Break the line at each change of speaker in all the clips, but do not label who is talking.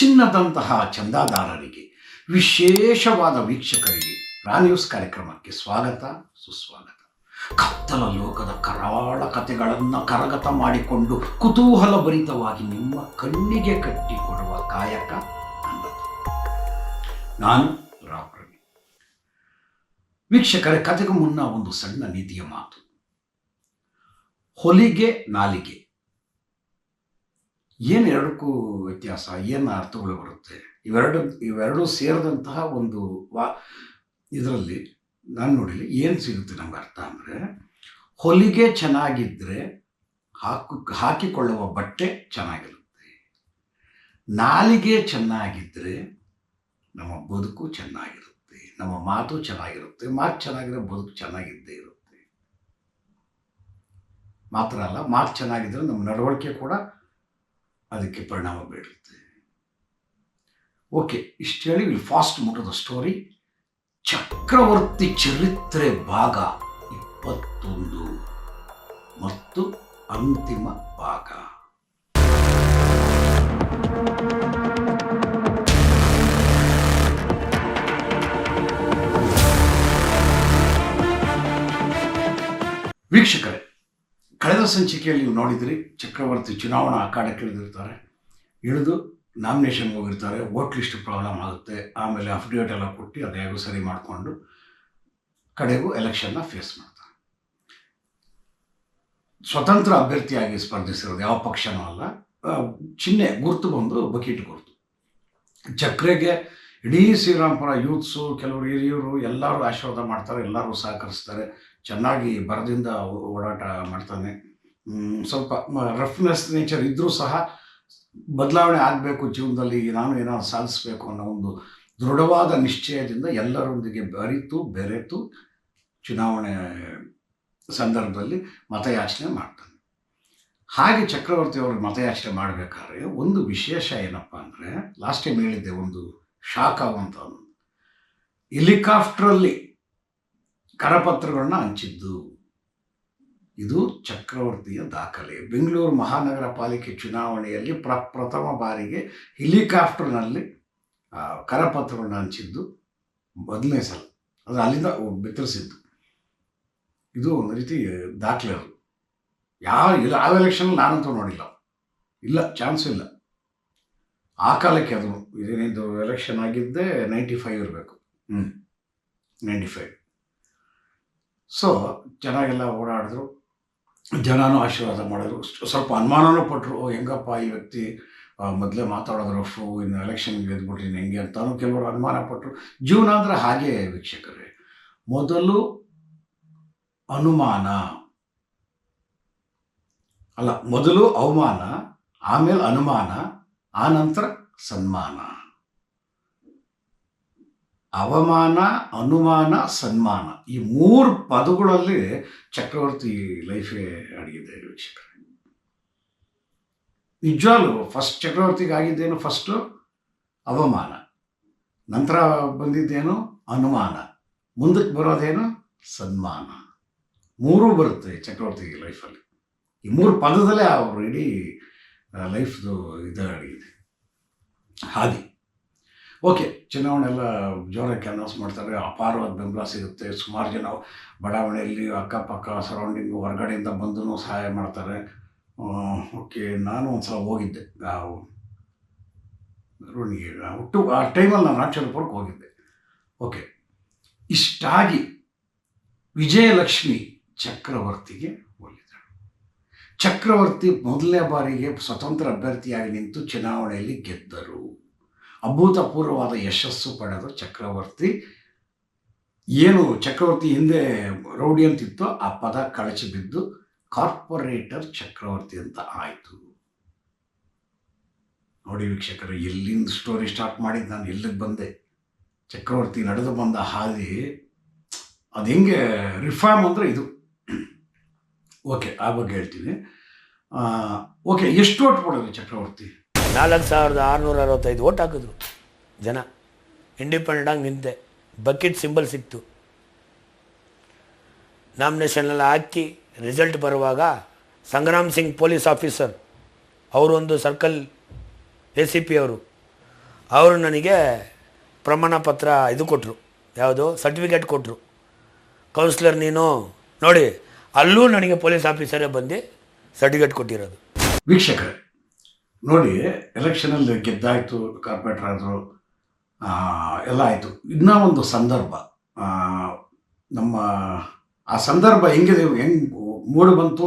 ಚಿನ್ನದಂತಹ ಚಂದಾದಾರರಿಗೆ, ವಿಶೇಷವಾದ ವೀಕ್ಷಕರಿಗೆ ರಾನ್ಯೂಸ್ ಕಾರ್ಯಕ್ರಮಕ್ಕೆ ಸ್ವಾಗತ, ಸುಸ್ವಾಗತ. ಕತ್ತಲ ಲೋಕದ ಕರಾಳ ಕಥೆಗಳನ್ನು ಕರಗತ ಮಾಡಿಕೊಂಡು ಕುತೂಹಲ ಭರಿತವಾಗಿ ನಿಮ್ಮ ಕಣ್ಣಿಗೆ ಕಟ್ಟಿಕೊಡುವ ಕಾಯಕ ಅನ್ನದು ನಾನು ರಾವ್ ರವಿ ವೀಕ್ಷಕರ ಕಥೆಗೂ ಮುನ್ನ ಒಂದು ಸಣ್ಣ ನೀತಿಯ ಮಾತು. ಹೊಲಿಗೆ ನಾಲಿಗೆ. ಏನು ಎರಡಕ್ಕೂ ವ್ಯತ್ಯಾಸ, ಏನು ಅರ್ಥಗಳು ಬರುತ್ತೆ? ಇವೆರಡು ಇವೆರಡು ಸೇರಿದಂತಹ ಒಂದು ವಾ, ಇದರಲ್ಲಿ ನಾನು ನೋಡಿಲಿ ಏನು ಸಿಗುತ್ತೆ ನಮ್ಗೆ ಅರ್ಥ ಅಂದರೆ, ಹೊಲಿಗೆ ಚೆನ್ನಾಗಿದ್ದರೆ ಹಾಕು, ಹಾಕಿಕೊಳ್ಳುವ ಬಟ್ಟೆ ಚೆನ್ನಾಗಿರುತ್ತೆ. ನಾಲಿಗೆ ಚೆನ್ನಾಗಿದ್ದರೆ ನಮ್ಮ ಬದುಕು ಚೆನ್ನಾಗಿರುತ್ತೆ. ನಮ್ಮ ಮಾತು ಚೆನ್ನಾಗಿರುತ್ತೆ. ಮಾತು ಚೆನ್ನಾಗಿದ್ರೆ ಬದುಕು ಚೆನ್ನಾಗಿದ್ದೇ ಇರುತ್ತೆ. ಮಾತ್ರ ಅಲ್ಲ, ಮಾತು ಚೆನ್ನಾಗಿದ್ದರೆ ನಮ್ಮ ನಡವಳಿಕೆ ಕೂಡ ಅದಕ್ಕೆ ಪರಿಣಾಮ ಬೀಳುತ್ತೆ ಓಕೆ ಇಷ್ಟು ಹೇಳಿ ವಿಲ್ ಫಾಸ್ಟ್ ಮುಟ್ಟದ ಸ್ಟೋರಿ ಚಕ್ರವರ್ತಿ ಚರಿತ್ರೆ ಭಾಗ ಇಪ್ಪತ್ತೊಂದು ಮತ್ತು ಅಂತಿಮ ಭಾಗ. ವೀಕ್ಷಕರೇ ಕಳೆದ ಸಂಚಿಕೆಯಲ್ಲಿ ನೀವು ನೋಡಿದ್ರಿ, ಚಕ್ರವರ್ತಿ ಚುನಾವಣಾ ಅಖಾಡಕ್ಕೆ ಇಳಿದಿರ್ತಾರೆ, ಇಳಿದು ನಾಮಿನೇಷನ್ಗೆ ಹೋಗಿರ್ತಾರೆ ವೋಟ್ ಲಿಸ್ಟ್ ಪ್ರಾಬ್ಲಮ್ ಆಗುತ್ತೆ, ಆಮೇಲೆ ಅಫಿಡೇವಿಟ್ ಎಲ್ಲ ಕೊಟ್ಟು ಅದು ಹೇಗೂ ಸರಿ ಮಾಡಿಕೊಂಡು ಕಡೆಗೂ ಎಲೆಕ್ಷನ್ನ ಫೇಸ್ ಮಾಡ್ತಾರೆ. ಸ್ವತಂತ್ರ ಅಭ್ಯರ್ಥಿಯಾಗಿ ಸ್ಪರ್ಧಿಸಿರೋದು ಯಾವ ಪಕ್ಷನೂ ಅಲ್ಲ ಚಿಹ್ನೆ ಗುರ್ತು ಬಂದು ಬಕೀಟ್ ಗುರ್ತು. ಚಕ್ರೆಗೆ ಇಡೀ ಶ್ರೀರಾಮ್ಪುರ ಯೂತ್ಸು ಕೆಲವರು ಹಿರಿಯರು ಎಲ್ಲರೂ ಆಶೀರ್ವಾದ ಮಾಡ್ತಾರೆ, ಎಲ್ಲರೂ ಸಹಕರಿಸ್ತಾರೆ ಚೆನ್ನಾಗಿ ಬರದಿಂದ ಓಡಾಟ ಮಾಡ್ತಾನೆ. ಸ್ವಲ್ಪ ರಫ್ನೆಸ್ ನೇಚರ್ ಇದ್ದರೂ ಸಹ ಬದಲಾವಣೆ ಆಗಬೇಕು ಜೀವನದಲ್ಲಿ, ನಾನು ಏನಾದ್ರು ಸಾಧಿಸಬೇಕು ಅನ್ನೋ ಒಂದು ದೃಢವಾದ ನಿಶ್ಚಯದಿಂದ ಎಲ್ಲರೊಂದಿಗೆ ಬರಿತು, ಬೆರೆತು ಚುನಾವಣೆ ಸಂದರ್ಭದಲ್ಲಿ ಮತಯಾಚನೆ ಮಾಡ್ತಾನೆ. ಹಾಗೆ ಚಕ್ರವರ್ತಿ ಅವರು ಮತಯಾಚನೆ ಮಾಡಬೇಕಾದ್ರೆ ಒಂದು ವಿಶೇಷ ಏನಪ್ಪ ಅಂದರೆ ಲಾಸ್ಟ್ ಟೈಮ್ ಹೇಳಿದ್ದೆ ಒಂದು ಶಾಕ್ ಒಂದು. ಹೆಲಿಕಾಪ್ಟ್ರಲ್ಲಿ ಕರಪತ್ರಗಳನ್ನ ಹಂಚಿದ್ದು. ಇದು ಚಕ್ರವರ್ತಿಯ ದಾಖಲೆ. ಬೆಂಗಳೂರು ಮಹಾನಗರ ಪಾಲಿಕೆ ಚುನಾವಣೆಯಲ್ಲಿ ಪ್ರ, ಪ್ರಥಮ ಬಾರಿಗೆ ಹೆಲಿಕಾಪ್ಟರ್ನಲ್ಲಿ ಕರಪತ್ರಗಳನ್ನ ಹಂಚಿದ್ದು. ಮೊದಲನೇ ಸಲ. ಅದು ಅಲ್ಲಿಂದ ಬಿತ್ತರಿಸಿದ್ದು. ಇದು ಒಂದು ರೀತಿ ದಾಖಲೆ ಅದು. ಯಾವ ಇಲ್ಲ ಆ ಎಲೆಕ್ಷನ್ ನಾನಂತೂ ನೋಡಿಲ್ಲ. ಇಲ್ಲ, ಚಾನ್ಸ್ ಇಲ್ಲ. ಆ ಕಾಲಕ್ಕೆ ಅದು ಇದೇನಿದು ಎಲೆಕ್ಷನ್ ಆಗಿದ್ದೇ ನೈಂಟಿ ಫೈವ್ ಇರಬೇಕು. ಹ್ಞೂ ನೈಂಟಿ ಫೈವ್. ಸೊ ಚೆನ್ನಾಗೆಲ್ಲ ಓಡಾಡಿದ್ರು. ಜನನೂ ಆಶೀರ್ವಾದ ಮಾಡಿದ್ರು. ಸ್ವಲ್ಪ ಅನುಮಾನನೂ ಪಟ್ಟರು ಹೆಂಗಪ್ಪ ಈ ವ್ಯಕ್ತಿ ಮೊದಲೇ ಮಾತಾಡೋದು ರಫು ಇನ್ನು ಎಲೆಕ್ಷನ್ ಗೆದ್ಬಿಟ್ರಿ, ಹೆಂಗೆ ಅಂತಾನು ಕೆಲವರು ಅನುಮಾನ ಪಟ್ಟರು ಜೀವನ ಅಂದರೆ ಹಾಗೆ ವೀಕ್ಷಕರೇ. ಮೊದಲು ಅನುಮಾನ. ಅಲ್ಲ, ಮೊದಲು ಅವಮಾನ, ಆಮೇಲೆ ಅನುಮಾನ, ಆನಂತರ ಸನ್ಮಾನ. ಅವಮಾನ, ಅನುಮಾನ, ಸನ್ಮಾನ ಈ ಮೂರು ಪದಗಳಲ್ಲಿ ಚಕ್ರವರ್ತಿ ಲೈಫೇ ಅಡಗಿದೆ ವೀಕ್ಷಕರೇ. ನಿಜವಾಗ್ಲೂ ಫಸ್ಟ್ ಚಕ್ರವರ್ತಿಗೆ ಆಗಿದ್ದೇನು ಫಸ್ಟು ಅವಮಾನ. ನಂತರ ಬಂದಿದ್ದೇನು? ಅನುಮಾನ. ಮುಂದಕ್ಕೆ ಬರೋದೇನು? ಸನ್ಮಾನ. ಮೂರೂ ಬರುತ್ತೆ ಚಕ್ರವರ್ತಿ ಲೈಫಲ್ಲಿ. ಈ ಮೂರು ಪದದಲ್ಲೇ ಅವರು ಇಡೀ ಲೈಫ್ದು ಇದು ಅಡಗಿದೆ. ಹಾದಿ ಓಕೆ ಚುನಾವಣೆ ಎಲ್ಲ ಜೋರಕ್ಕೆ ಅನೌನ್ಸ್ ಮಾಡ್ತಾರೆ, ಅಪಾರವಾದ ಬೆಂಬಲ ಸಿಗುತ್ತೆ, ಸುಮಾರು ಜನ ಬಡಾವಣೆಯಲ್ಲಿ ಅಕ್ಕಪಕ್ಕ ಸರೌಂಡಿಂಗು ಹೊರಗಡೆಯಿಂದ ಬಂದು ಸಹಾಯ ಮಾಡ್ತಾರೆ. ಓಕೆ, ನಾನು ಒಂದು ಸಲ ಹೋಗಿದ್ದೆ ನಾವು ರೋಣಿಗೆ ಒಟ್ಟು ಆ ಟೈಮಲ್ಲಿ ನಾನು ರಾಕ್ಷರಪುರಕ್ಕೆ ಹೋಗಿದ್ದೆ. ಓಕೆ, ಇಷ್ಟಾಗಿ ವಿಜಯಲಕ್ಷ್ಮಿ ಚಕ್ರವರ್ತಿಗೆ ಹೋಲಿದಳು ಚಕ್ರವರ್ತಿ ಮೊದಲನೇ ಬಾರಿಗೆ ಸ್ವತಂತ್ರ ಅಭ್ಯರ್ಥಿಯಾಗಿ ನಿಂತು ಚುನಾವಣೆಯಲ್ಲಿ ಗೆದ್ದರು. ಅಭೂತಪೂರ್ವವಾದ ಯಶಸ್ಸು ಪಡೆದು ಚಕ್ರವರ್ತಿ. ಏನು ಚಕ್ರವರ್ತಿ ಹಿಂದೆ ರೌಡಿ ಅಂತಿತ್ತೋ ಆ ಪದ ಕಳಚಿ ಬಿದ್ದು ಕಾರ್ಪೊರೇಟರ್ ಚಕ್ರವರ್ತಿ ಅಂತ ಆಯಿತು. ನೋಡಿ ವೀಕ್ಷಕರು, ಎಲ್ಲಿಂದ ಸ್ಟೋರಿ ಸ್ಟಾರ್ಟ್ ಮಾಡಿದ್ದು ನಾನು ಎಲ್ಲಿಗೆ ಬಂದೆ? ಚಕ್ರವರ್ತಿ ನಡೆದು ಬಂದ ಹಾದಿ, ಅದು ಹೆಂಗೆ ರಿಫಾರ್ಮ್ ಅಂದರೆ ಇದು. ಓಕೆ ಆ ಬಗ್ಗೆ ಹೇಳ್ತೀನಿ. ಓಕೆ ಎಷ್ಟು ಓಟ್ ಕೊಡೋದು ಚಕ್ರವರ್ತಿ?
ನಾಲ್ಕು ಸಾವಿರದ ಆರುನೂರ ಅರವತ್ತೈದು ಓಟ್ ಹಾಕಿದ್ರು ಜನ. ಇಂಡಿಪೆಂಡೆಂಟಾಗಿ ನಿಂತೆ. ಬಕೆಟ್ ಸಿಂಬಲ್ ಸಿಕ್ತು. ನಾಮಿನೇಷನ್ನೆಲ್ಲ ಹಾಕಿ ರಿಸಲ್ಟ್ ಬರುವಾಗ ಸಂಗ್ರಾಮ್ ಸಿಂಗ್ ಪೊಲೀಸ್ ಆಫೀಸರ್ ಅವರೊಂದು ಸರ್ಕಲ್ ಎ ಸಿ ಪಿ ಅವರು. ಅವರು ನನಗೆ ಪ್ರಮಾಣ ಪತ್ರ ಇದು ಕೊಟ್ಟರು ಯಾವುದು? ಸರ್ಟಿಫಿಕೇಟ್ ಕೊಟ್ಟರು ಕೌನ್ಸಿಲರ್ ನೀನು ನೋಡಿ, ಅಲ್ಲೂ ನನಗೆ ಪೊಲೀಸ್ ಆಫೀಸರೇ ಬಂದು ಸರ್ಟಿಫಿಕೇಟ್ ಕೊಟ್ಟಿರೋದು.
ವೀಕ್ಷಕರೇ ನೋಡಿ ಎಲೆಕ್ಷನಲ್ಲಿ ಗೆದ್ದಾಯಿತು, ಕಾರ್ಪೊರೇಟರ್ ಆದರು ಎಲ್ಲ ಆಯಿತು. ಇನ್ನೂ ಒಂದು ಸಂದರ್ಭ. ನಮ್ಮ, ಆ ಸಂದರ್ಭ ಹೆಂಗಿದೆ, ಹೆಂಗೆ ಮೂಡಿ ಬಂತು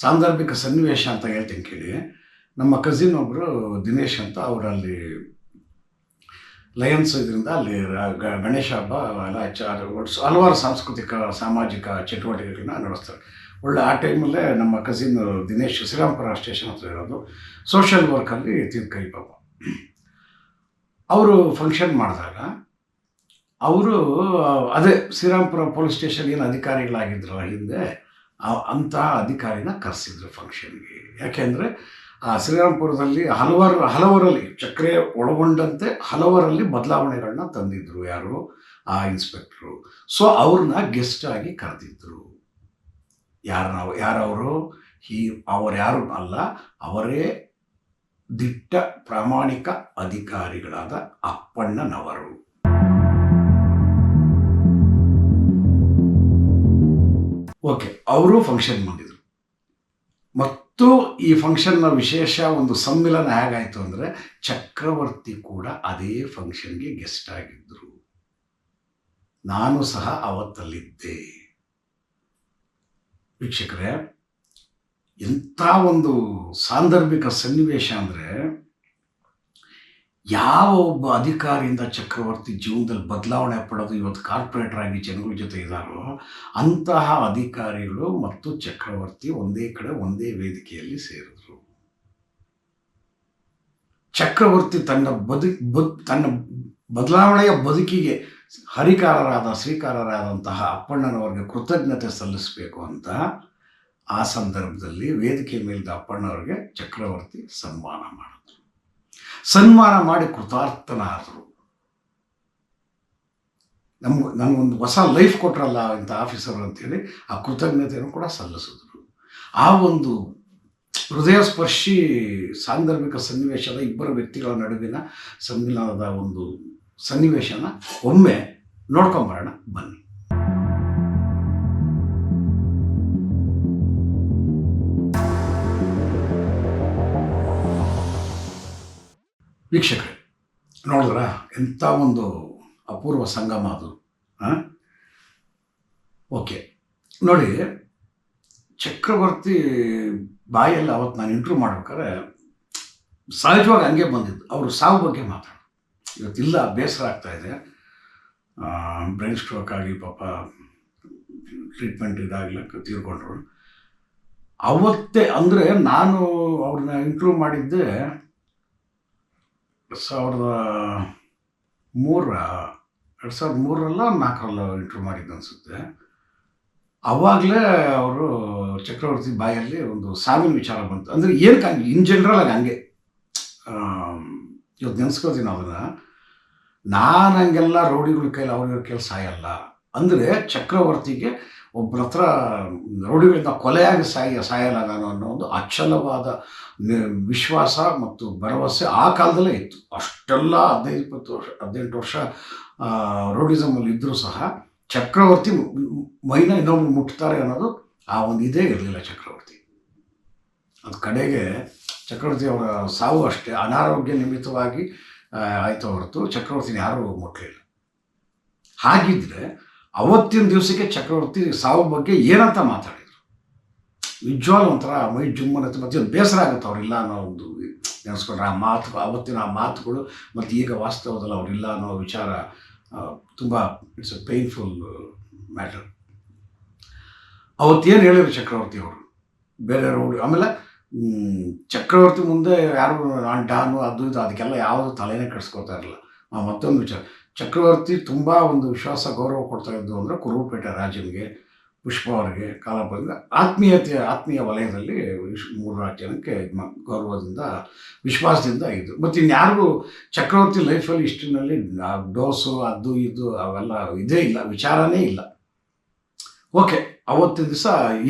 ಸಾಂದರ್ಭಿಕ ಸನ್ನಿವೇಶ ಅಂತ ಹೇಳ್ತೀನಿ ಕೇಳಿ. ನಮ್ಮ ಕಸಿನ್ ಒಬ್ಬರು ದಿನೇಶ್ ಅಂತ ಅವರಲ್ಲಿ ಲಯನ್ಸ್ ಇದರಿಂದ ಅಲ್ಲಿ ಗಣೇಶ ಹಬ್ಬ ಎಲ್ಲ ಹಲವಾರು ಸಾಂಸ್ಕೃತಿಕ, ಸಾಮಾಜಿಕ ಚಟುವಟಿಕೆಗಳನ್ನ ನಡೆಸ್ತಾರೆ. ಒಳ್ಳೆ ಆ ಟೈಮಲ್ಲೇ ನಮ್ಮ ಕಸಿನ್ ದಿನೇಶ್ ಶ್ರೀರಾಮಪುರ ಸ್ಟೇಷನ್ ಹತ್ರ ಇರೋದು. ಸೋಷಿಯಲ್ ವರ್ಕಲ್ಲಿ ತಿರ್ಕೈ ಪಾಪ. ಅವರು ಫಂಕ್ಷನ್ ಮಾಡಿದಾಗ ಅವರು, ಅದೇ ಶ್ರೀರಾಮಪುರ ಪೊಲೀಸ್ ಸ್ಟೇಷನ್ ಏನು ಅಧಿಕಾರಿಗಳಾಗಿದ್ರಲ್ಲ ಹಿಂದೆ ಅಂತಹ ಅಧಿಕಾರಿನ ಕರೆಸಿದ್ರು ಫಂಕ್ಷನ್ಗೆ ಯಾಕೆಂದರೆ ಆ ಶ್ರೀರಾಮಪುರದಲ್ಲಿ ಹಲವಾರು, ಹಲವರಲ್ಲಿ ಚಕ್ರೆ ಒಳಗೊಂಡಂತೆ ಹಲವರಲ್ಲಿ ಬದಲಾವಣೆಗಳನ್ನ ತಂದಿದ್ರು ಯಾರು? ಆ ಇನ್ಸ್ಪೆಕ್ಟ್ರು ಸೊ ಅವ್ರನ್ನ ಗೆಸ್ಟ್ ಆಗಿ ಕರೆದಿದ್ರು. ಯಾರು ನಾವು, ಯಾರವರು? ಹೀ, ಅವರು ಯಾರು ಅಲ್ಲ, ಅವರೇ ದಿಟ್ಟ ಪ್ರಾಮಾಣಿಕ ಅಧಿಕಾರಿಗಳಾದ ಅಪ್ಪಣ್ಣನವರು ಓಕೆ, ಅವರು ಫಂಕ್ಷನ್ ಮಾಡಿದರು ಮತ್ತು ಈ ಫಂಕ್ಷನ್ನ ವಿಶೇಷ ಒಂದು ಸಮ್ಮಿಲನ ಹೇಗಾಯಿತು ಅಂದರೆ ಚಕ್ರವರ್ತಿ ಕೂಡ ಅದೇ ಫಂಕ್ಷನ್ಗೆ ಗೆಸ್ಟ್ ಆಗಿದ್ದರು ನಾನು ಸಹ ಅವತ್ತಲ್ಲಿದ್ದೆ. ವೀಕ್ಷಕರೇ ಎಂಥ ಒಂದು ಸಾಂದರ್ಭಿಕ ಸನ್ನಿವೇಶ ಅಂದರೆ ಯಾವ ಒಬ್ಬ ಅಧಿಕಾರಿಯಿಂದ ಚಕ್ರವರ್ತಿ ಜೀವನದಲ್ಲಿ ಬದಲಾವಣೆ ಪಡೋದು ಇವತ್ತು ಕಾರ್ಪೊರೇಟರ್ ಆಗಿ ಜನಗಳ ಜೊತೆ ಇದ್ದಾರೋ, ಅಂತಹ ಅಧಿಕಾರಿಗಳು ಮತ್ತು ಚಕ್ರವರ್ತಿ ಒಂದೇ ಕಡೆ ಒಂದೇ ವೇದಿಕೆಯಲ್ಲಿ ಸೇರಿದ್ರು. ಚಕ್ರವರ್ತಿ ತನ್ನ ಬದು, ಬದ್, ತನ್ನ ಬದಲಾವಣೆಯ ಬದುಕಿಗೆ ಹರಿಕಾರರಾದ, ಶ್ರೀಕಾರರಾದಂತಹ ಅಪ್ಪಣ್ಣನವರಿಗೆ ಕೃತಜ್ಞತೆ ಸಲ್ಲಿಸಬೇಕು ಅಂತ ಆ ಸಂದರ್ಭದಲ್ಲಿ ವೇದಿಕೆ ಮೇಲಿದ್ದ ಅಪ್ಪಣ್ಣವ್ರಿಗೆ ಚಕ್ರವರ್ತಿ ಸನ್ಮಾನ ಮಾಡಿದ್ರು. ಸನ್ಮಾನ ಮಾಡಿ ಕೃತಾರ್ಥನಾದರು. ನಮ್ಗೆ ನನಗೊಂದು ಹೊಸ ಲೈಫ್ ಕೊಟ್ರಲ್ಲ ಇಂಥ ಆಫೀಸರ್ ಅಂತೇಳಿ ಆ ಕೃತಜ್ಞತೆಯನ್ನು ಕೂಡ ಸಲ್ಲಿಸಿದ್ರು. ಆ ಒಂದು ಹೃದಯ ಸ್ಪರ್ಶಿ ಸಾಂದರ್ಭಿಕ ಸನ್ನಿವೇಶದ ಇಬ್ಬರು ವ್ಯಕ್ತಿಗಳ ನಡುವಿನ ಸಮ್ಮಿಲನದ ಒಂದು ಸನ್ನಿವೇಶನ ಒಮ್ಮೆ ನೋಡ್ಕೊಂಬರೋಣ, ಬನ್ನಿ. ವೀಕ್ಷಕರೇ, ನೋಡಿದ್ರ? ಎಂಥ ಒಂದು ಅಪೂರ್ವ ಸಂಗಮ ಅದು ಓಕೆ, ನೋಡಿ, ಚಕ್ರವರ್ತಿ ಬಾಯಲ್ಲಿ ಅವತ್ತು ನಾನು ಇಂಟ್ರೂ ಮಾಡ್ಬೇಕಾದ್ರೆ, ಸಹಜವಾಗಿ ಹಂಗೆ ಬಂದಿದ್ದು. ಅವರು ಸಾವು ಬಗ್ಗೆ ಮಾತಾಡೋದು. ಇವತ್ತಿಲ್ಲ, ಬೇಸರ ಆಗ್ತಾ ಇದೆ. ಬ್ರೈನ್ ಸ್ಟ್ರೋಕ್ ಆಗಿ ಪಾಪ ಟ್ರೀಟ್ಮೆಂಟ್ ಇದಾಗ್ಲಕ್ಕೆ ತೀರ್ಕೊಂಡ್ರು. ಅವತ್ತೇ ಅಂದರೆ ನಾನು ಅವ್ರನ್ನ ಇಂಟ್ರೂವ್ ಮಾಡಿದ್ದೆ ಸಾವಿರದ ಮೂರ, ಎರಡು ಸಾವಿರದ ಮೂರಲ್ಲ, ನಾಲ್ಕರಲ್ಲ ಇಂಟ್ರೂವ್ ಮಾಡಿದ್ದು ಅನಿಸುತ್ತೆ. ಅವಾಗಲೇ ಅವರು ಚಕ್ರವರ್ತಿ ಬಾಯಲ್ಲಿ ಒಂದು ಸಾವಿನ ವಿಚಾರ ಬಂತು. ಅಂದರೆ ಏನಕ್ಕೆ ಇನ್ ಜನರಲ್ ಆಗಿ ಹಂಗೆ. ಇವತ್ತು ನೆನೆಸ್ಕೋತೀನಿ ಅದನ್ನು ನಾನು ಹಂಗೆಲ್ಲ ರೌಡಿಗಳ ಕೈಲಿ ಅವ್ರಿವ್ರ ಕೈಲಿ ಸಾಯಲ್ಲ. ಅಂದರೆ ಚಕ್ರವರ್ತಿಗೆ ಒಬ್ಬರ ಹತ್ರ ರೌಡಿಗಳಿಂದ ಕೊಲೆಯಾಗಿ ಸಾಯ, ಸಾಯಲ್ಲ ನಾನು ಅನ್ನೋ ಒಂದು ಅಚಲವಾದ ವಿಶ್ವಾಸ ಮತ್ತು ಭರವಸೆ ಆ ಕಾಲದಲ್ಲೇ ಇತ್ತು. ಅಷ್ಟೆಲ್ಲ ಹದಿನೈದು, ಇಪ್ಪತ್ತು ವರ್ಷ, ಹದಿನೆಂಟು ವರ್ಷ ರೌಡಿಸಮಲ್ಲಿ ಇದ್ದರೂ ಸಹ ಚಕ್ರವರ್ತಿ ಮೈನ ಇನ್ನೊಮ್ಮೆ ಮುಟ್ತಾರೆ ಅನ್ನೋದು ಆ ಒಂದು ಇದೇ ಇರಲಿಲ್ಲ ಚಕ್ರವರ್ತಿ. ಅದು ಕಡೆಗೆ ಚಕ್ರವರ್ತಿ ಅವರ ಸಾವು ಅಷ್ಟೇ. ಅನಾರೋಗ್ಯ ನಿಮಿತ್ತವಾಗಿ ಆಯ್ತು ಹೊರತು ಚಕ್ರವರ್ತಿನ ಯಾರೂ ಮುಟ್ಟಲಿಲ್ಲ ಹಾಗಿದ್ರೆ ಅವತ್ತಿನ ದಿವಸಕ್ಕೆ ಚಕ್ರವರ್ತಿ ಸಾವು ಬಗ್ಗೆ ಏನಂತ ಮಾತಾಡಿದ್ರು? ನಿಜವಾಗ್ಲೂ ಒಂಥರ ಮೈ ಜುಮ್ಮನತ್ತೆ ಮತ್ತೆ ಬೇಸರ ಆಗುತ್ತೆ ಅವರಿಲ್ಲ ಅನ್ನೋ ಒಂದು ನೆನೆಸ್ಕೊಂಡ್ರೆ ಆ ಮಾತು, ಅವತ್ತಿನ ಆ ಮಾತುಗಳು ಮತ್ತು ಈಗ ವಾಸ್ತವದಲ್ಲಿ ಅವರಿಲ್ಲ ಅನ್ನೋ ವಿಚಾರ ತುಂಬ ಇಟ್ಸ್ ಅ ಪೇನ್ಫುಲ್ ಮ್ಯಾಟರ್ ಅವತ್ತೇನು ಹೇಳಿದ್ರು ಚಕ್ರವರ್ತಿ ಅವರು? ಬೇರೆ ರೋಡ್ ಆಮೇಲೆ ಚಕ್ರವರ್ತಿ ಮುಂದೆ ಯಾರು ಡಾನು ಅದು ಇದು, ಅದಕ್ಕೆಲ್ಲ ಯಾವುದು ತಲೆನೇ ಕಟ್ಸ್ಕೊತಾ ಇರಲಿಲ್ಲ ಮತ್ತೊಂದು ವಿಚಾರ, ಚಕ್ರವರ್ತಿ ತುಂಬ ಒಂದು ವಿಶ್ವಾಸ, ಗೌರವ ಕೊಡ್ತಾ ಇದ್ದು ಅಂದರೆ ಕುರುಪೇಟೆ ರಾಜನಿಗೆ, ಪುಷ್ಪ ಅವರಿಗೆ ಕಾಲಪದಿಂದ ಆತ್ಮೀಯತೆ ಆತ್ಮೀಯ ವಲಯದಲ್ಲಿ ಮೂರು ನಾಲ್ಕು ಜನಕ್ಕೆ ಗೌರವದಿಂದ, ವಿಶ್ವಾಸದಿಂದ ಇದ್ದು. ಮತ್ತು ಇನ್ಯಾರಿಗೂ ಚಕ್ರವರ್ತಿ ಲೈಫಲ್ಲಿ ಇಷ್ಟಿನಲ್ಲಿ ಡೋಸು, ಅದು ಇದು, ಅವೆಲ್ಲ ಇದೇ ಇಲ್ಲ, ವಿಚಾರನೇ ಇಲ್ಲ. ಓಕೆ, ಅವತ್ತಿನ ದಿವಸ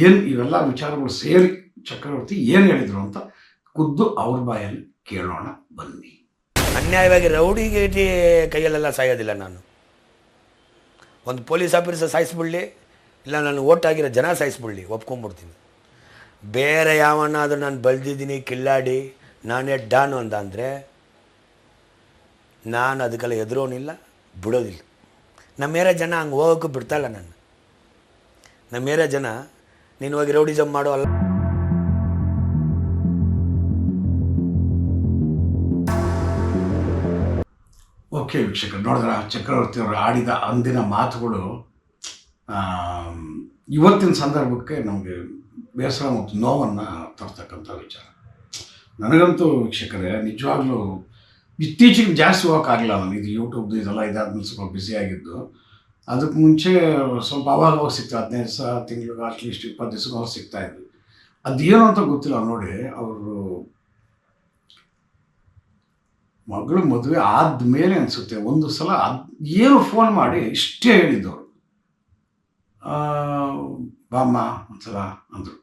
ಏನು ಇವೆಲ್ಲ ವಿಚಾರಗಳು ಸೇರಿ ಚಕ್ರವರ್ತಿ ಏನು ಹೇಳಿದ್ರು ಅಂತ ಖುದ್ದು ಅವ್ರ ಬಾಯಲ್ಲಿ ಕೇಳೋಣ, ಬನ್ನಿ.
ಅನ್ಯಾಯವಾಗಿ ರೌಡಿ ಗೀಟಿ ಕೈಯಲ್ಲೆಲ್ಲ ಸಾಯೋದಿಲ್ಲ ನಾನು. ಒಂದು ಪೊಲೀಸ್ ಆಫೀಸರ್ ಸಾಯಿಸ್ಬಿಡ್ಲಿ, ಇಲ್ಲ ನಾನು ಓಟ್ ಆಗಿರೋ ಜನ ಸಾಯಿಸ್ಬಿಡ್ಲಿ ಒಪ್ಕೊಂಡ್ಬಿಡ್ತೀನಿ ಬೇರೆ ಯಾವನಾದರೂ ನಾನು ಬಲ್ದಿದ್ದೀನಿ, ಕಿಲ್ಲಾಡಿ, ನಾನೇ ಡಾನು ಅಂತ ಅಂದರೆ ನಾನು ಅದಕ್ಕೆಲ್ಲ ಎದುರೋನಿಲ್ಲ, ಬಿಡೋದಿಲ್ಲ. ನಮ್ಮ ಏರಿಯಾ ಜನ ಹಂಗೆ ಹೋಗೋಕ್ಕೂ ಬಿಡ್ತಾಯಿಲ್ಲ ನಾನು ನಮ್ಮ ಏರಿಯಾ ಜನ ನೀನು ಹೋಗಿ ರೌಡಿಸಮ್ ಮಾಡೋ, ಅಲ್ಲ
ಓಕೆ ವೀಕ್ಷಕರು ನೋಡಿದ್ರ ಚಕ್ರವರ್ತಿಯವರು ಆಡಿದ ಅಂದಿನ ಮಾತುಗಳು ಇವತ್ತಿನ ಸಂದರ್ಭಕ್ಕೆ ನಮಗೆ ಬೇಸರ ಮತ್ತು ನೋವನ್ನು ತರ್ತಕ್ಕಂಥ ವಿಚಾರ. ನನಗಂತೂ ವೀಕ್ಷಕರೇ, ನಿಜವಾಗ್ಲೂ ಇತ್ತೀಚೆಗೆ ಜಾಸ್ತಿ ಹೋಗೋಕ್ಕಾಗಲಿಲ್ಲ ನಾನು. ಇದು ಯೂಟ್ಯೂಬ್ದು ಇದೆಲ್ಲ ಇದಾದ್ಮೇಲೆ ಸ್ವಲ್ಪ ಬ್ಯುಸಿ ಆಗಿದ್ದು. ಅದಕ್ಕೆ ಮುಂಚೆ ಸ್ವಲ್ಪ ಅವಾಗ ಹೋಗಿ ಸಿಗ್ತಾ ಹದಿನೈದು ದಿವಸ, ತಿಂಗಳಿಗೆ ಅಟ್ಲೀಸ್ಟ್ ಇಪ್ಪತ್ತು ದಿವಸಕ್ಕೆ ಹೋಗಿ ಸಿಗ್ತಾಯಿದ್ವಿ ಅದೇನು ಅಂತ ಗೊತ್ತಿಲ್ಲ, ನೋಡಿ, ಅವರು ಮಗಳು ಮದುವೆ ಆದಮೇಲೆ ಅನಿಸುತ್ತೆ. ಒಂದು ಸಲ ಅದ್ ಏನು ಫೋನ್ ಮಾಡಿ ಇಷ್ಟೇ ಹೇಳಿದ್ದವರು ಬಾಮ್ಮ ಒಂದ್ಸಲ ಅಂದರು.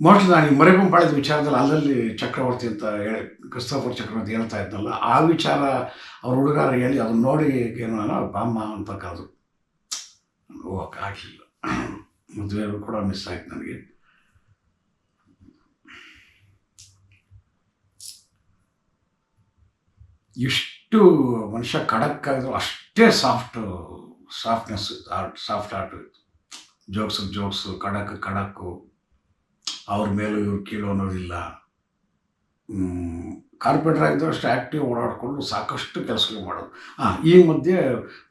ಮೋಸ್ಟ್ಲಿ ನಾನು ಈ ಮಾಡಿದ ವಿಚಾರದಲ್ಲಿ ಅಲ್ಲಲ್ಲಿ ಚಕ್ರವರ್ತಿ ಅಂತ ಹೇಳಿ, ಕ್ರಿಸ್ತಫರ್ ಚಕ್ರವರ್ತಿ ಹೇಳ್ತಾ ಇದ್ನಲ್ಲ, ಆ ವಿಚಾರ ಅವ್ರ ಹುಡುಗಾರ ಹೇಳಿ ಅದನ್ನ ನೋಡಿ ಏನು ಬಾಮ್ಮ ಅಂತ ಕರೆದು ಹೋಗೋಕ್ಕಾಗಲಿಲ್ಲ ಮದುವೆ ಕೂಡ ಮಿಸ್ ಆಯ್ತು ನನಗೆ. ಎಷ್ಟು ಮನುಷ್ಯ ಖಡಕ್ ಆಗಿದ್ರು ಅಷ್ಟೇ soft softness art soft art ಇತ್ತು. ಜೋಕ್ಸ್ ಜೋಕ್ಸು ಖಡಕ್ ಖಡಕ್ಕು ಅವ್ರ ಮೇಲೂ ಇವ್ರು ಕೀಳು ಅನ್ನೋದಿಲ್ಲ ಕಾರ್ಪೆಂಟರ್ ಆಗಿದ್ರು ಅಷ್ಟು ಆ್ಯಕ್ಟಿವ್ ಓಡಾಡಿಕೊಂಡು ಸಾಕಷ್ಟು ಕೆಲಸಗಳು ಮಾಡೋದು. ಹಾಂ, ಈ ಮಧ್ಯೆ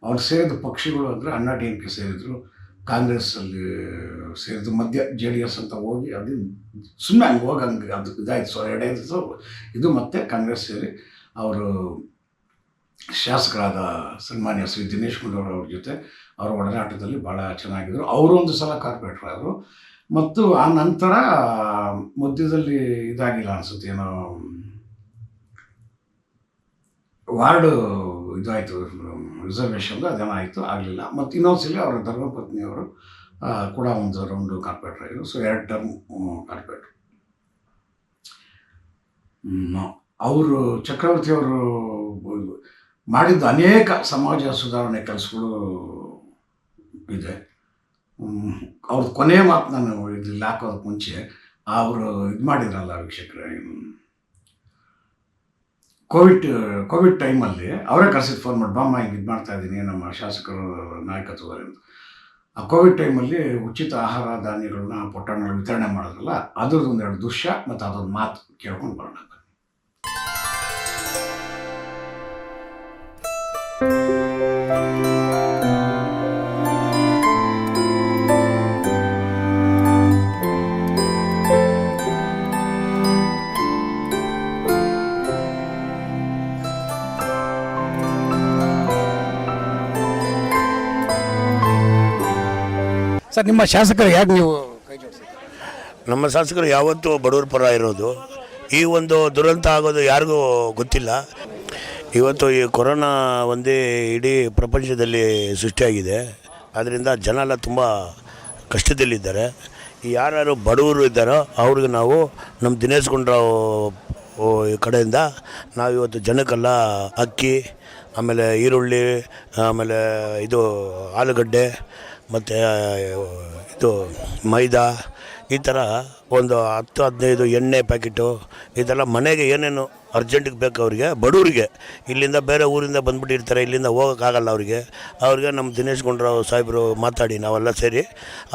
ಅವ್ರು ಸೇರಿದ ಪಕ್ಷಿಗಳು ಅಂದರೆ ಅಣ್ಣಾ ಡಿ ಎಂ ಕೆ ಸೇರಿದ್ರು. ಕಾಂಗ್ರೆಸ್ಸಲ್ಲಿ ಸೇರಿದ ಮಧ್ಯ ಜೆ ಡಿ ಎಸ್ ಅಂತ ಹೋಗಿ ಅದು ಸುಮ್ಮನೆ ಹಂಗೆ ಹೋಗಿ ಹಂಗೆ ಅದು ಇದಾಯಿತು. ಸೊ ಎರಡೇ ಇದು ಮತ್ತೆ ಕಾಂಗ್ರೆಸ್ ಸೇರಿ. ಅವರು ಶಾಸಕರಾದ ಸನ್ಮಾನ್ಯ ಶ್ರೀ ದಿನೇಶ್ ಗುಂಡೂರಾವ್ ಅವ್ರ ಜೊತೆ ಅವರ ಒಡನಾಟದಲ್ಲಿ ಭಾಳ ಚೆನ್ನಾಗಿದ್ರು. ಅವರು ಒಂದು ಸಲ ಕಾರ್ಪೊರೇಟರ್ ಆದರು. ಮತ್ತು ಆ ನಂತರ ಮಧ್ಯದಲ್ಲಿ ಇದಾಗಿಲ್ಲ ಅನಿಸುತ್ತೆ, ಏನೋ ವಾರ್ಡು ಇದಾಯಿತು, ರಿಸರ್ವೇಷನ್ದು, ಅದೇನೋ ಆಯಿತು, ಆಗಲಿಲ್ಲ. ಮತ್ತು ಇನ್ನೊಂದು ಸಲ ಅವರ ಧರ್ಮಪತ್ನಿಯವರು ಕೂಡ ಒಂದು ರೌಂಡು ಕಾರ್ಪೊರೇಟರ್ ಆಗಿದ್ರು. ಸೊ ಎರಡು ಟರ್ಮ್ ಕಾರ್ಪೊರೇಟರ್. ಅವರು ಚಕ್ರವರ್ತಿ ಅವರು ಮಾಡಿದ ಅನೇಕ ಸಮಾಜ ಸುಧಾರಣೆ ಕೆಲಸಗಳು ಇದೆ. ಅವ್ರದ್ದು ಕೊನೆಯ ಮಾತು ನಾನು ಇಲ್ಲಿ ಹಾಕೋದಕ್ಕೆ ಮುಂಚೆ ಅವರು ಇದು ಮಾಡಿದ್ರಲ್ಲ ವೀಕ್ಷಕರೇ ಕೋವಿಡ್ ಕೋವಿಡ್ ಟೈಮಲ್ಲಿ ಅವರೇ ಕರೆಸಿದ್ದು ಫೋನ್ ಮಾಡಿ, ಬಾಮ್ಮ, ಹಿಂಗೆ ಇದು ಮಾಡ್ತಾ ಇದ್ದೀನಿ ನಮ್ಮ ಶಾಸಕರು ನಾಯಕತ್ವದಲ್ಲಿ ಆ ಕೋವಿಡ್ ಟೈಮಲ್ಲಿ ಉಚಿತ ಆಹಾರ ಧಾನ್ಯಗಳನ್ನ ಪೊಟ್ಟಣಗಳು ವಿತರಣೆ ಮಾಡಿದ್ರಲ್ಲ ಅದ್ರದ್ದು ಒಂದೆರಡು ದೃಶ್ಯ ಮತ್ತು ಅದೊಂದು ಮಾತು ಕೇಳ್ಕೊಂಡು ಬರೋಣ
ನಿಮ್ಮ ಶಾಸಕರು ಯಾಕೆ ನೀವು
ನಮ್ಮ ಶಾಸಕರು ಯಾವತ್ತೂ ಬಡವರ ಪರ ಇರೋದು. ಈ ಒಂದು ದುರಂತ ಆಗೋದು ಯಾರಿಗೂ ಗೊತ್ತಿಲ್ಲ. ಇವತ್ತು ಈ ಕೊರೋನಾ ಒಂದೇ ಇಡೀ ಪ್ರಪಂಚದಲ್ಲಿ ಸೃಷ್ಟಿಯಾಗಿದೆ. ಅದರಿಂದ ಜನ ಎಲ್ಲ ತುಂಬ ಕಷ್ಟದಲ್ಲಿದ್ದಾರೆ. ಯಾರ್ಯಾರು ಬಡವರು ಇದ್ದಾರೋ ಅವ್ರಿಗೆ ನಾವು ನಮ್ಮ ದಿನೇಶ್ ಗುಂಡ್ರಾವ್ ಕಡೆಯಿಂದ ನಾವು ಇವತ್ತು ಜನಕ್ಕೆಲ್ಲ ಅಕ್ಕಿ, ಆಮೇಲೆ ಈರುಳ್ಳಿ, ಆಮೇಲೆ ಇದು ಆಲೂಗಡ್ಡೆ ಮತ್ತು ಇದು ಮೈದಾ ಈ ಥರ ಒಂದು ಹತ್ತು ಹದಿನೈದು ಎಣ್ಣೆ ಪ್ಯಾಕೆಟು ಇದೆಲ್ಲ ಮನೆಗೆ ಏನೇನು ಅರ್ಜೆಂಟಿಗೆ ಬೇಕು ಅವರಿಗೆ. ಬಡವರಿಗೆ. ಇಲ್ಲಿಂದ ಬೇರೆ ಊರಿಂದ ಬಂದುಬಿಟ್ಟಿರ್ತಾರೆ, ಇಲ್ಲಿಂದ ಹೋಗೋಕ್ಕಾಗಲ್ಲ ಅವರಿಗೆ. ಅವ್ರಿಗೆ ನಮ್ಮ ದಿನೇಶ್ ಗುಂಡ್ರಾವ್ ಸಾಹೇಬರು ಮಾತಾಡಿ, ನಾವೆಲ್ಲ ಸೇರಿ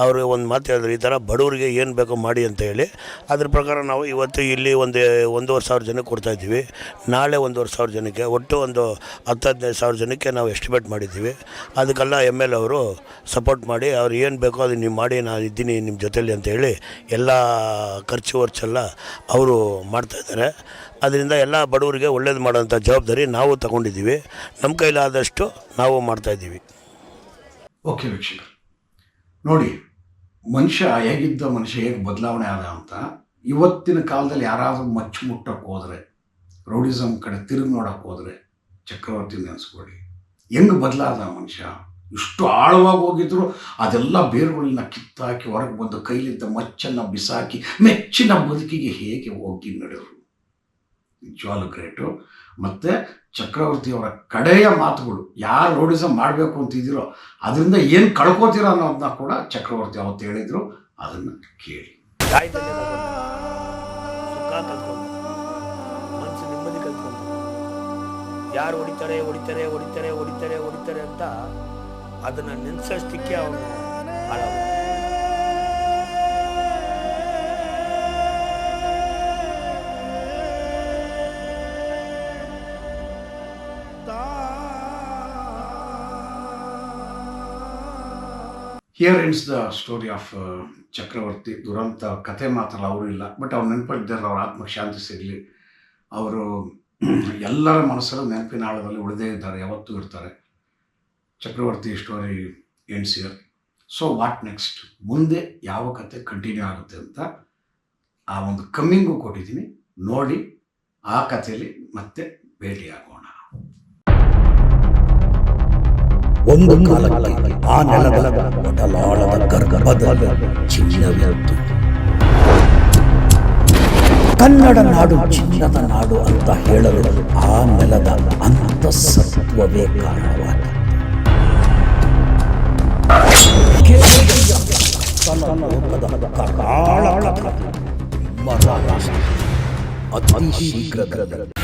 ಅವ್ರಿಗೆ ಒಂದು ಮಾತು ಹೇಳಿದ್ರು, ಈ ಥರ ಬಡವರಿಗೆ ಏನು ಬೇಕೋ ಮಾಡಿ ಅಂತ ಹೇಳಿ. ಅದ್ರ ಪ್ರಕಾರ ನಾವು ಇವತ್ತು ಇಲ್ಲಿ ಒಂದು, ಒಂದೂವರೆ ಸಾವಿರ ಜನಕ್ಕೆ ಕೊಡ್ತಾ ಇದ್ದೀವಿ. ನಾಳೆ ಒಂದೂವರೆ ಸಾವಿರ ಜನಕ್ಕೆ, ಒಟ್ಟು ಒಂದು ಹತ್ತು ಹದಿನೈದು ಸಾವಿರ ಜನಕ್ಕೆ ನಾವು ಎಸ್ಟಿಮೇಟ್ ಮಾಡಿದ್ದೀವಿ. ಅದಕ್ಕೆಲ್ಲ ಎಂ ಎಲ್ ಅವರು ಸಪೋರ್ಟ್ ಮಾಡಿ, ಅವ್ರು ಏನು ಬೇಕೋ ಅದು ನೀವು ಮಾಡಿ, ನಾನು ಇದ್ದೀನಿ ನಿಮ್ಮ ಜೊತೇಲಿ ಅಂತ ಹೇಳಿ ಎಲ್ಲ ಖರ್ಚು ವರ್ಚೆಲ್ಲ ಅವರು ಮಾಡ್ತಾಯಿದ್ದಾರೆ ಅದರಿಂದ ಎಲ್ಲ ಬಡವರಿಗೆ ಒಳ್ಳೇದು ಮಾಡೋಂಥ ಜವಾಬ್ದಾರಿ ನಾವು ತಗೊಂಡಿದ್ದೀವಿ. ನಮ್ಮ ಕೈಲಾದಷ್ಟು ನಾವು ಮಾಡ್ತಾಯಿದ್ದೀವಿ
ಓಕೆ ವೀಕ್ಷಕ, ನೋಡಿ, ಮನುಷ್ಯ ಹೇಗಿದ್ದ ಮನುಷ್ಯ ಹೇಗೆ ಬದಲಾವಣೆ ಆದ ಅಂತ, ಇವತ್ತಿನ ಕಾಲದಲ್ಲಿ ಯಾರಾದರೂ ಮಚ್ಚು ಮುಟ್ಟಕ್ಕೆ ಹೋದರೆ ರೌಡಿಸಮ್ ಕಡೆ ತಿರುಗಿ ನೋಡಕ್ಕೆ ಹೋದರೆ ಚಕ್ರವರ್ತಿ ನೆನೆಸ್ಕೊಳ್ಳಿ. ಹೆಂಗೆ ಬದಲಾದ ಮನುಷ್ಯ? ಇಷ್ಟು ಆಳವಾಗಿ ಹೋಗಿದ್ರು, ಅದೆಲ್ಲ ಬೇರುಗಳನ್ನ ಕಿತ್ತಾಕಿ ಹೊರಗೆ ಬಂದು ಕೈಲಿದ್ದ ಮಚ್ಚನ್ನು ಬಿಸಾಕಿ, ಮೆಚ್ಚಿನ ಬದುಕಿಗೆ ಹೇಗೆ ಹೋಗಿ ನಡೆದರು? ನಿಜವಾಗ್ಲೂ ಗ್ರೇಟು ಮತ್ತು ಚಕ್ರವರ್ತಿಯವರ ಕಡೆಯ ಮಾತುಗಳು ಯಾರು ರೋಡಿಸಮ್ ಮಾಡಬೇಕು ಅಂತಿದ್ದೀರೋ ಅದರಿಂದ ಏನು ಕಳ್ಕೋತೀರೋ ಅನ್ನೋದನ್ನ ಕೂಡ ಚಕ್ರವರ್ತಿ ಅವತ್ತು ಹೇಳಿದರು. ಅದನ್ನು ಕೇಳಿ.
ಮನಸ್ಸು ನೆಮ್ಮದಿ ಕಲ್ತ್ಕೊಂಡು. ಯಾರು ಹೊಡಿತಾರೆ ಹೊಡಿತಾರೆ ಹೊಡಿತಾರೆ ಹೊಡಿತಾರೆ ಹೊಡಿತಾರೆ ಅಂತ ಅದನ್ನು ನೆನೆಸೋಷ್ಟಕ್ಕೆ ಅವನು ಹಾಳಾಗ
here ends the story of Chakravarthi ದುರಂತ, ಕಥೆ ಮಾತ್ರ ಅವರು ಇಲ್ಲ. ಬಟ್ ಅವ್ರು ನೆನಪಲ್ಲಿದ್ದಾರೆ ಅವ್ರ ಆತ್ಮಕ್ಕೆ ಶಾಂತಿ ಸಿಗಲಿ. ಅವರು ಎಲ್ಲರ ಮನಸ್ಸಲ್ಲೂ ನೆನಪಿನ ಆಳದಲ್ಲಿ ಉಳಿದೇ ಇದ್ದಾರೆ, ಯಾವತ್ತೂ ಇರ್ತಾರೆ. Chakravarthi story ends here so what next ಮುಂದೆ ಯಾವ ಕತೆ ಕಂಟಿನ್ಯೂ ಆಗುತ್ತೆ ಅಂತ ಆ ಒಂದು ಕಮ್ಮಿಂಗು ಕೊಟ್ಟಿದ್ದೀನಿ. ನೋಡಿ, ಆ ಕಥೆಯಲ್ಲಿ ಮತ್ತೆ ಭೇಟಿಯಾಗೋಣ.
ಒಂದು ಕಾಲಕ್ಕೆ ಆ ನೆಲದ ಒಡಲಾಳದ ಗರ್ಭದಲ್ಲಿ ಚಿನ್ನವಿತ್ತು. ಕನ್ನಡ ನಾಡು ಚಿನ್ನದ ನಾಡು ಅಂತ ಹೇಳಲು ಆ ನೆಲದ ಅಂತಸತ್ವವೇ ಕಾರಣವಾದ ಅತಿ ಶೀಘ್ರದಲ್ಲಿ.